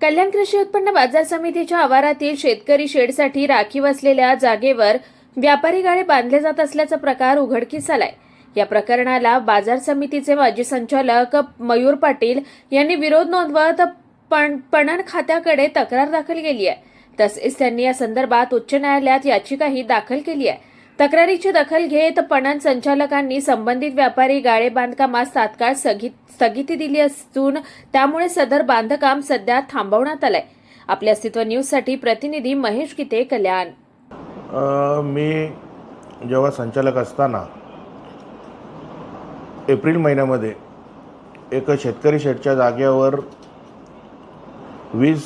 कल्याण कृषी उत्पन्न बाजार समितीच्या आवारातील शेतकरी शेडसाठी राखीव असलेल्या जागेवर व्यापारी गाळे बांधले जात असल्याचा प्रकार उघडकीस आलाय. या प्रकरणाला बाजार समितीचे माजी संचालक मयूर पाटील यांनी विरोध नोंदवत पण पणन खात्याकडे तक्रार दाखल केली आहे. तसेच त्यांनी या संदर्भात उच्च न्यायालयात याचिकाही दाखल केली आहे. तक्रारीची दखल घेत पणन संचालकांनी संबंधित व्यापारी गाळे बांधकामास तात्काळ स्थगिती दिली असून त्यामुळे सदर बांधकाम सध्या थांबवण्यात आलंय. आपल्या अस्तित्व न्यूजसाठी प्रतिनिधी महेश गीते कल्याण. मी जेव्हा संचालक असताना एप्रिल महिन्यामध्ये एक शेतकरी शेडच्या जागेवर वीज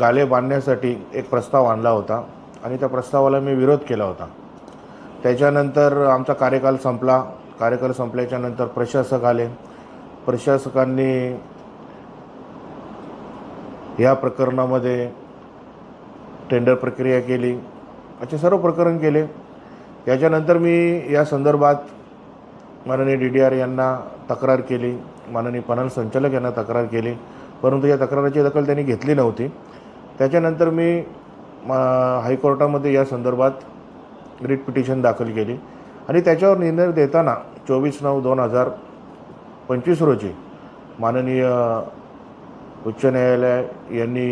गाले बांधण्यासाठी एक प्रस्ताव आणला होता आणि त्या प्रस्तावाला मी विरोध केला होता. त्याच्यानंतर आमचा कार्यकाल संपला. कार्यकाल संपल्याच्यानंतर प्रशासक आले. प्रशासकांनी या प्रकरणामध्ये टेंडर प्रक्रिया केली. असे सर्व प्रकरण केले. याच्यानंतर मी या संदर्भात माननीय डी डी आर यांना तक्रार केली. माननीय पणन संचालक यांना तक्रार केली. परंतु या तक्राराची दखल त्यांनी घेतली नव्हती. त्याच्यानंतर मी मा- हायकोर्टामध्ये या संदर्भात रिट पिटिशन दाखल केली. आणि त्याच्यावर निर्णय देताना चोवीस नऊ दोन हजार पंचवीस रोजी माननीय उच्च न्यायालय यांनी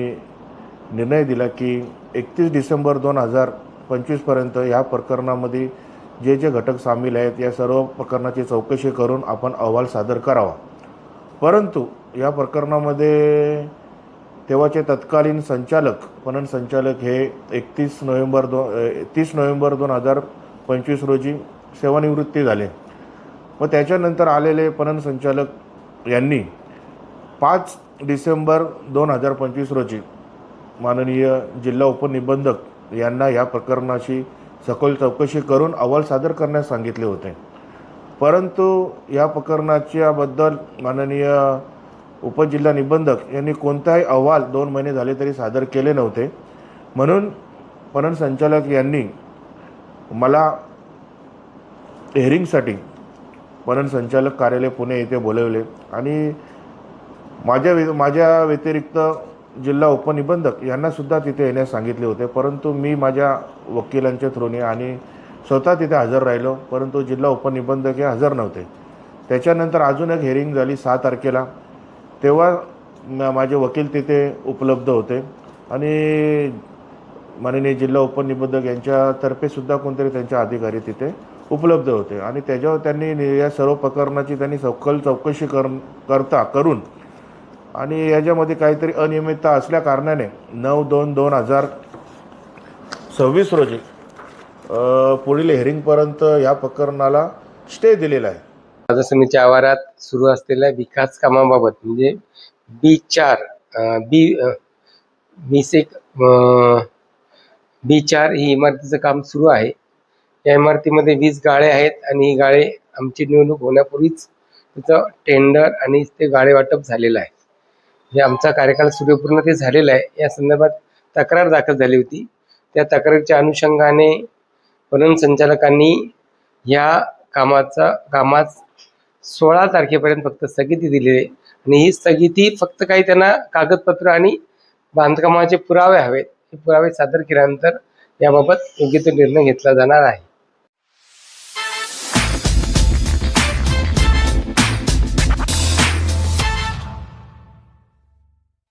निर्णय दिला की एकतीस डिसेंबर दोन हजार पंचवीसपर्यंत ह्या प्रकरणामध्ये जे जे घटक सामील आहेत या सर्व प्रकरणाची चौकशी करून आपण अहवाल सादर करावा. परंतु या प्रकरणामध्ये तेव्हाचे तत्कालीन संचालक पणन संचालक हे एकतीस नोव्हेंबर दो तीस नोव्हेंबर दोन हजार पंचवीस रोजी सेवानिवृत्ती झाले. व त्याच्यानंतर आलेले पणन संचालक यांनी पाच डिसेंबर दोन हजार पंचवीस रोजी माननीय जिल्हा उपनिबंधक यांना या प्रकरणाची सखोल चौकशी करून अहवाल सादर करण्यास सांगितले होते. परंतु या प्रकरणाच्याबद्दल माननीय उपजिल्हा निबंधक यांनी कोणताही अहवाल दोन महिने झाले तरी सादर केले नव्हते. म्हणून पणन संचालक यांनी मला हेअरिंगसाठी पणन संचालक कार्यालय पुणे येथे बोलवले आणि माझ्या वे माझ्या व्यतिरिक्त जिल्हा उपनिबंधक यांनासुद्धा तिथे येण्यास सांगितले होते. परंतु मी माझ्या वकिलांच्या थ्रूने आणि स्वतः तिथे हजर राहिलो परंतु जिल्हा उपनिबंधक हे हजर नव्हते. त्याच्यानंतर अजून एक हेअरिंग झाली सहा तारखेला. तेव्हा माझे वकील तिथे उपलब्ध होते. आणि माननीय जिल्हा उपनिबंधक यांच्यातर्फेसुद्धा कोणतरी त्यांचे अधिकारी तिथे उपलब्ध होते. आणि त्याच्यावर त्यांनी या सर्व प्रकरणाची त्यांनी सखोल चौकशी कर करता करून आणि याच्यामध्ये काहीतरी अनियमितता असल्या कारणाने नऊ दोन दोन हजार सव्वीस रोजी पुढील हेरिंगपर्यंत या प्रकरणाला स्टे दिलेला आहे. बाजार समितीच्या आवारात सुरू असलेल्या विकास कामाबाबत म्हणजे बी चार बी बी अं, वीस एक बी चार ही इमारतीचं काम सुरू आहे. या इमारतीमध्ये वीस गाळे आहेत आणि ही गाळे आमची निवडणूक होण्यापूर्वीच तिचं टेंडर आणि ते गाळे वाटप झालेलं आहे. हे आमचा कार्यकाळ सूर्यपूर्ण ते झालेला आहे. या संदर्भात तक्रार दाखल झाली होती. त्या तक्रारीच्या अनुषंगाने पणन संचालकांनी या कामाचा कामास सोळा तारखेपर्यंत फक्त स्थगिती दिलेली आहे. आणि ही स्थगिती फक्त काही त्यांना कागदपत्र आणि बांधकामाचे पुरावे हवेत. हे पुरावे सादर केल्यानंतर याबाबत योग्य तो निर्णय घेतला जाणार आहे.